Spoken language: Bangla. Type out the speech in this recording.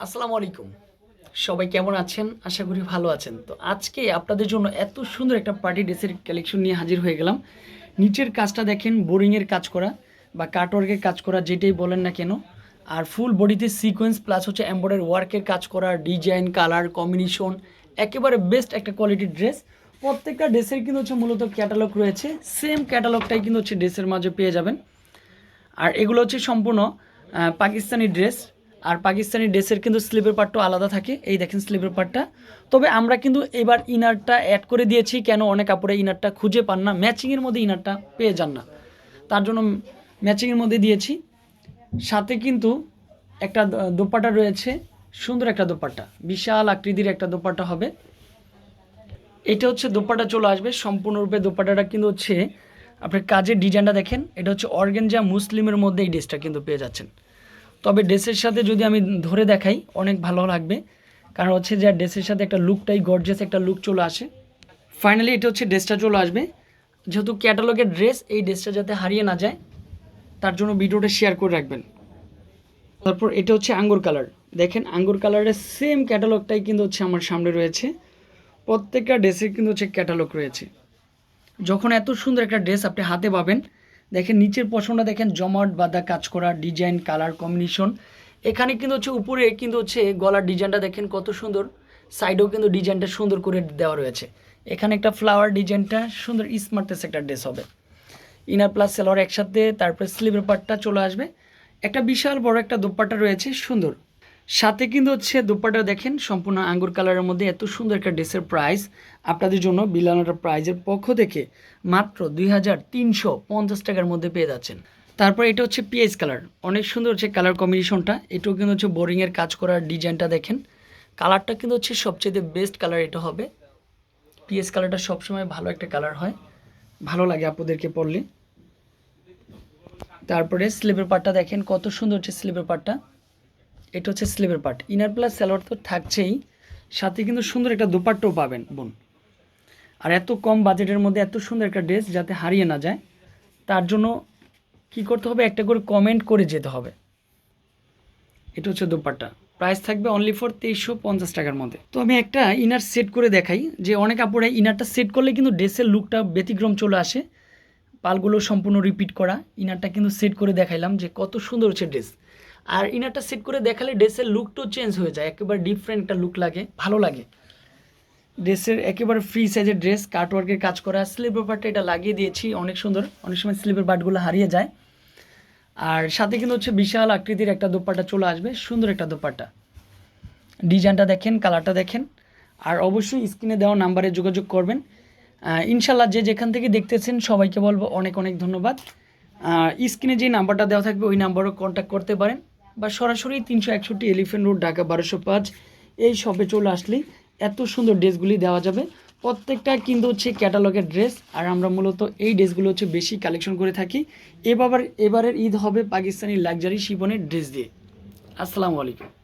আসসালামু আলাইকুম। সবাই কেমন আছেন? আশা করি ভালো আছেন। তো আজকে আপনাদের জন্য এত সুন্দর একটা পার্টি ড্রেসের কালেকশন নিয়ে হাজির হয়ে গেলাম। নিচের কাজটা দেখেন বোরিংয়ের কাজ করা বা কাটওয়ার্কের কাজ করা, যেটাই বলেন না কেন। আর ফুল বডিতে সিকোয়েন্স প্লাস হচ্ছে এম্বয়ডারি ওয়ার্কের কাজ করা ডিজাইন কালার কম্বিনেশন একেবারে বেস্ট একটা কোয়ালিটির ড্রেস প্রত্যেকটা ড্রেসের কিন্তু হচ্ছে মূলত ক্যাটালগ রয়েছে। সেম ক্যাটালগটাই কিন্তু হচ্ছে ড্রেসের মাঝে পেয়ে যাবেন। আর এগুলো হচ্ছে সম্পূর্ণ পাকিস্তানি ড্রেস আর পাকিস্তানি ড্রেসের কিন্তু স্লিপের পার্টটাও আলাদা থাকে। এই দেখেন স্লিপের পার্টটা। তবে আমরা কিন্তু এবার ইনারটা অ্যাড করে দিয়েছি, কেন অনেক কাপড়ে ইনারটা খুঁজে পান না। ম্যাচিংয়ের মধ্যে ইনারটা পেয়ে যান না। তার জন্য ম্যাচিংয়ের মধ্যে দিয়েছি। সাথে কিন্তু একটা দ- দোপাট্টা রয়েছে। সুন্দর একটা দোপাট্টা। বিশাল আকৃতির একটা দোপাট্টা হবে। এটা হচ্ছে দোপাট্টা চলে আসবে। সম্পূর্ণরূপে দোপাট্টাটা কিন্তু হচ্ছে, আপনার কাজের ডিজাইনটা দেখেন। এটা হচ্ছে অর্গেনজা মুসলিমের মধ্যে এই ড্রেসটা কিন্তু পেয়ে যাচ্ছেন। তবে ড্রেসের সাথে যদি আমি ধরে দেখাই, অনেক ভালো লাগবে। কারণ হচ্ছে যে ড্রেসের সাথে একটা লুকটাই গর্জেস একটা লুক চলে আসে। ফাইনালি এটা হচ্ছে ড্রেসটা চলে আসবে। যেহেতু ক্যাটালগের ড্রেস, এই ড্রেসটা যাতে হারিয়ে না যায়, তার জন্য ভিডিওটা শেয়ার করে রাখবেন। তারপর এটা হচ্ছে আঙ্গুর কালার দেখেন, আঙ্গুর কালারের সেম ক্যাটালগটাই কিন্তু হচ্ছে আমার সামনে রয়েছে। প্রত্যেকটা ড্রেসের কিন্তু হচ্ছে ক্যাটালগ রয়েছে। যখন এত সুন্দর একটা ড্রেস আপনি হাতে পাবেন দেখেন নিচের পশনটা দেখেন জমাট বাঁধা কাজ করা ডিজাইন কালার কম্বিনেশন এখানে কিন্তু হচ্ছে উপরে কিন্তু হচ্ছে গলার ডিজাইনটা দেখেন কত সুন্দর। সাইডেও কিন্তু ডিজাইনটা সুন্দর করে দেওয়া রয়েছে। এখানে একটা ফ্লাওয়ার ডিজাইনটা সুন্দর স্মার্টেস একটা ড্রেস হবে। ইনার প্লাস সেলোয়ার একসাথে, তারপরে স্লিভের পার্টটা চলে আসবে। একটা বিশাল বড় একটা দোপাট্টা রয়েছে, সুন্দর। সাথে কিন্তু হচ্ছে দোপাট্টা দেখেন, সম্পূর্ণ আঙ্গুর কালারের মধ্যে এত সুন্দর একটা ড্রেসের প্রাইস আপনাদের জন্য বিলানোটা প্রাইজের পক্ষ থেকে মাত্র দুই হাজার তিনশো পঞ্চাশ টাকার মধ্যে পেয়ে যাচ্ছেন। তারপর এটা হচ্ছে পিএইচ কালার। অনেক সুন্দর হচ্ছে কালার কম্বিনেশনটা এটাও কিন্তু হচ্ছে বোরিংয়ের কাজ করার ডিজাইনটা দেখেন। কালারটা কিন্তু হচ্ছে সবচেয়ে বেস্ট কালার এটা হবে। পিএস কালারটা সবসময় ভালো একটা কালার হয়। ভালো লাগে আপুদেরকে পড়লে তারপরে স্লিভের পার্টটা দেখেন, কত সুন্দর হচ্ছে স্লিভের পার্টটা এটা হচ্ছে স্লিভের পার্ট। ইনার প্লাস সালোয়ার তো থাকছেই, সাথে কিন্তু সুন্দর একটা দোপাট্টাও পাবেন বোন। আর এত কম বাজেটের মধ্যে এত সুন্দর একটা ড্রেস যাতে হারিয়ে না যায়, তার জন্য কি করতে হবে? একটা করে কমেন্ট করে যেতে হবে। এটা হচ্ছে দোপাট্টা। প্রাইস থাকবে অনলি ফর তেইশশো পঞ্চাশ টাকার মধ্যে। তো আমি একটা ইনার সেট করে দেখাই, যে অনেক কাপড়ে ইনারটা সেট করলে কিন্তু ড্রেসের লুকটা ব্যতিক্রম চলে আসে। পালগুলো সম্পূর্ণ রিপিট করা ইনারটা কিন্তু সেট করে দেখাইলাম যে কত সুন্দর হচ্ছে ড্রেস আর ইনারটা সেট করে দেখালে ড্রেসের লুকটাও চেঞ্জ হয়ে যায়, একেবারে ডিফারেন্ট একটা লুক লাগে, ভালো লাগে। ড্রেসের একেবারে ফ্রি সাইজের ড্রেস কাটওয়ার্কের কাজ করা স্লিভের পার্টটা এটা লাগিয়ে দিয়েছি, অনেক সুন্দর, অনেক সময় স্লিভের পার্টগুলো হারিয়ে যায়। আর সাথে কিন্তু হচ্ছে বিশাল আকৃতির একটা দোপাট্টা চলে আসবে, সুন্দর একটা দোপাট্টা। ডিজাইনটা দেখেন কালারটা দেখেন, আর অবশ্যই স্ক্রিনে দেওয়া নাম্বারে যোগাযোগ করবেন। ইনশাল্লাহ যে যেখান থেকে দেখতেছেন, সবাইকে বলব অনেক অনেক ধন্যবাদ। স্ক্রিনে যে নাম্বারটা দেওয়া থাকবে, ওই নাম্বারও কন্ট্যাক্ট করতে পারেন। বা সরাসরি তিনশো একষট্টি এলিফেন্ট রোড ঢাকা বারোশো পাঁচ। এই শপে চলে আসলেই এত সুন্দর ড্রেসগুলি দেওয়া যাবে। প্রত্যেকটা কিন্তু হচ্ছে ক্যাটালগের ড্রেস আর আমরা মূলত এই ড্রেসগুলো হচ্ছে বেশি কালেকশন করে থাকি। এবার, এবারের ঈদ হবে পাকিস্তানি লাক্সারি শিবনের ড্রেস দিয়ে। আসসালামু আলাইকুম।